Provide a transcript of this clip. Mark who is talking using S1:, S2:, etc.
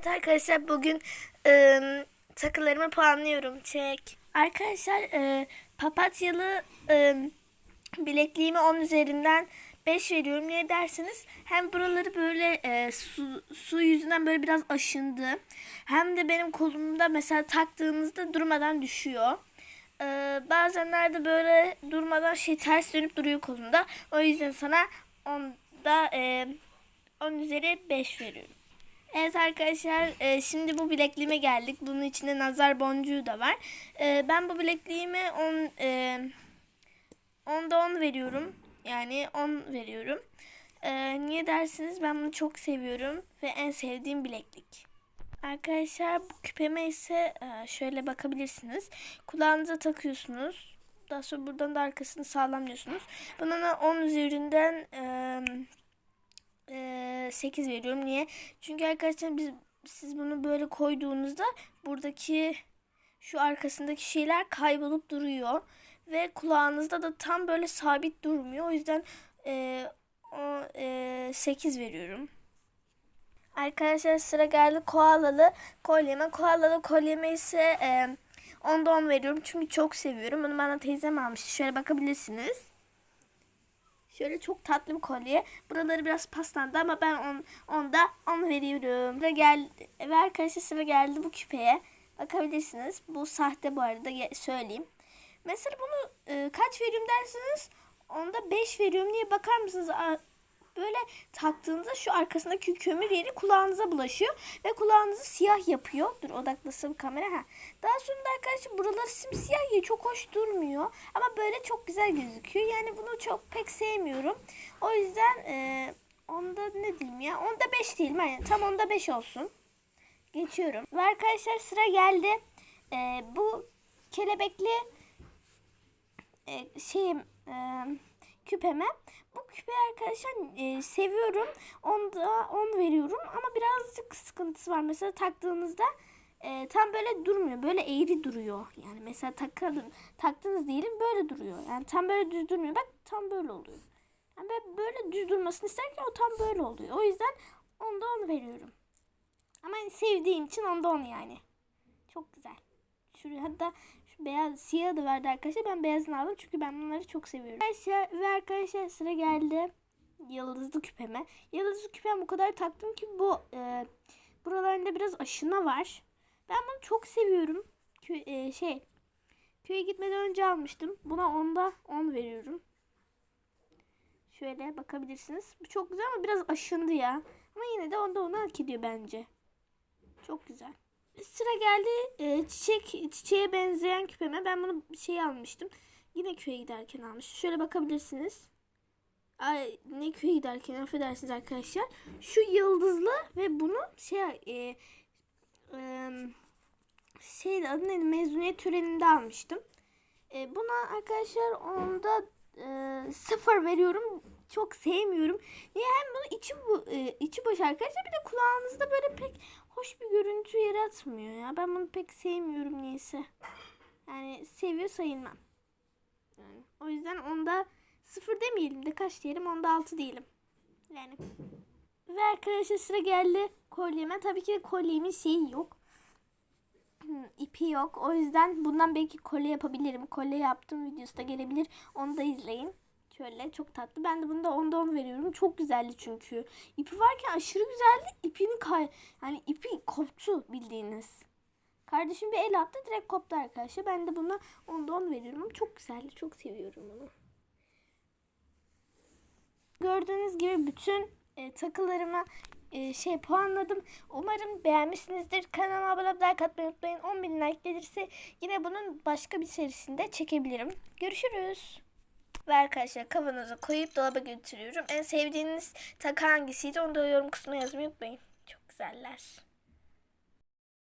S1: Evet arkadaşlar bugün ıı, takılarımı puanlıyorum. Çek. Arkadaşlar ıı, papatyalı ıı, bilekliğimi 10 üzerinden 5 veriyorum. Niye derseniz hem buraları böyle e, su, su yüzünden böyle biraz aşındı. Hem de benim kolumda mesela taktığınızda durmadan düşüyor. Ee, bazenlerde böyle durmadan şey ters dönüp duruyor kolumda. O yüzden sana onda e, 10 üzeri 5 veriyorum. Evet arkadaşlar e, şimdi bu bilekliğime geldik. Bunun içinde nazar boncuğu da var. E, ben bu bilekliğime 10 e, 10'da 10 veriyorum. Yani 10 veriyorum. E, niye dersiniz ben bunu çok seviyorum ve en sevdiğim bileklik. Arkadaşlar bu küpeme ise e, şöyle bakabilirsiniz. Kulağınıza takıyorsunuz. Daha sonra buradan da arkasını sağlamlıyorsunuz. Buna da 10 üzerinden e, 8 veriyorum. Niye? Çünkü arkadaşlar biz siz bunu böyle koyduğunuzda buradaki şu arkasındaki şeyler kaybolup duruyor ve kulağınızda da tam böyle sabit durmuyor. O yüzden e, o, e, 8 veriyorum. Arkadaşlar sıra geldi koalalı kolyeme. Koalalı kolyeme ise e, 10'da 10 veriyorum. Çünkü çok seviyorum. Bunu bana teyzem almıştı. Şöyle bakabilirsiniz. Şöyle çok tatlı bir kolye. Buraları biraz paslandı ama ben on, onda 10 veriyorum. Sıra geldi. Ve arkadaşlar sıra geldi bu küpeye. Bakabilirsiniz. Bu sahte bu arada söyleyeyim. Mesela bunu e, kaç veriyorum dersiniz? Onda 5 veriyorum. Niye bakar mısınız? Böyle taktığınızda şu arkasındaki kömür yeri kulağınıza bulaşıyor ve kulağınızı siyah yapıyor. Dur odaklasın kamera. Ha. Daha sonra da arkadaşlar buraları simsiyah ya çok hoş durmuyor. Ama böyle çok güzel gözüküyor. Yani bunu çok pek sevmiyorum. O yüzden e, onda ne diyeyim ya? Onda 5 değilim. Yani tam onda 5 olsun. Geçiyorum. Ve arkadaşlar sıra geldi. E, bu kelebekli e, şeyim e, küpeme. Bu küpeyi arkadaşlar e, seviyorum. Onda 10 veriyorum ama birazcık sıkıntısı var. Mesela taktığınızda e, tam böyle durmuyor. Böyle eğri duruyor. Yani mesela takalım, taktınız diyelim böyle duruyor. Yani tam böyle düz durmuyor. Bak tam böyle oluyor. Yani böyle, böyle düz durmasını isterken o tam böyle oluyor. O yüzden onda 10 veriyorum. Ama sevdiğim için onda 10 yani. Çok güzel. Şuraya hatta şu beyaz siyah da verdi arkadaşlar. Ben beyazını aldım çünkü ben bunları çok seviyorum. Arkadaşlar ve arkadaşlar sıra geldi yıldızlı küpeme. Yıldızlı küpem bu kadar taktım ki bu e, buralarında biraz aşına var. Ben bunu çok seviyorum. Kö, e, şey köye gitmeden önce almıştım. Buna onda 10 veriyorum. Şöyle bakabilirsiniz. Bu çok güzel ama biraz aşındı ya. Ama yine de onda onu hak ediyor bence. Çok güzel. Sıra geldi e, çiçek çiçeğe benzeyen küpeme. Ben bunu şey almıştım. Yine köye giderken almıştım. Şöyle bakabilirsiniz. Ay ne köye giderken affedersiniz arkadaşlar. Şu yıldızlı ve bunu şey e, e, şey adı neydi mezuniyet töreninde almıştım. E, buna arkadaşlar onda e, sıfır veriyorum. Çok sevmiyorum. Niye hem bunu içi bu e, içi boş arkadaşlar bir de kulağınızda böyle pek hoş bir görüntü yaratmıyor ya. Ben bunu pek sevmiyorum niyeyse. Yani seviyor sayılmam. Yani, o yüzden onda sıfır demeyelim de kaç diyelim onda altı diyelim. Yani. Ve arkadaşlar sıra geldi kolyeme. Tabii ki kolyemin şeyi yok. Hmm, ipi yok. O yüzden bundan belki kolye yapabilirim. Kolye yaptım videosu da gelebilir. Onu da izleyin. Şöyle çok tatlı. Ben de bunu da onda 10 veriyorum. Çok güzeldi çünkü. İpi varken aşırı güzeldi. İpini kay yani ipi koptu bildiğiniz. Kardeşim bir el attı direkt koptu arkadaşlar. Ben de buna onda 10 veriyorum. Çok güzeldi. Çok seviyorum onu. Gördüğünüz gibi bütün e, takılarıma e, şey puanladım. Umarım beğenmişsinizdir. Kanalıma abone olup like atmayı unutmayın. 10.000 like gelirse yine bunun başka bir serisinde çekebilirim. Görüşürüz. Ve arkadaşlar kavanoza koyup dolaba götürüyorum. En sevdiğiniz takı hangisiydi onu da yorum kısmına yazmayı unutmayın. Çok güzeller.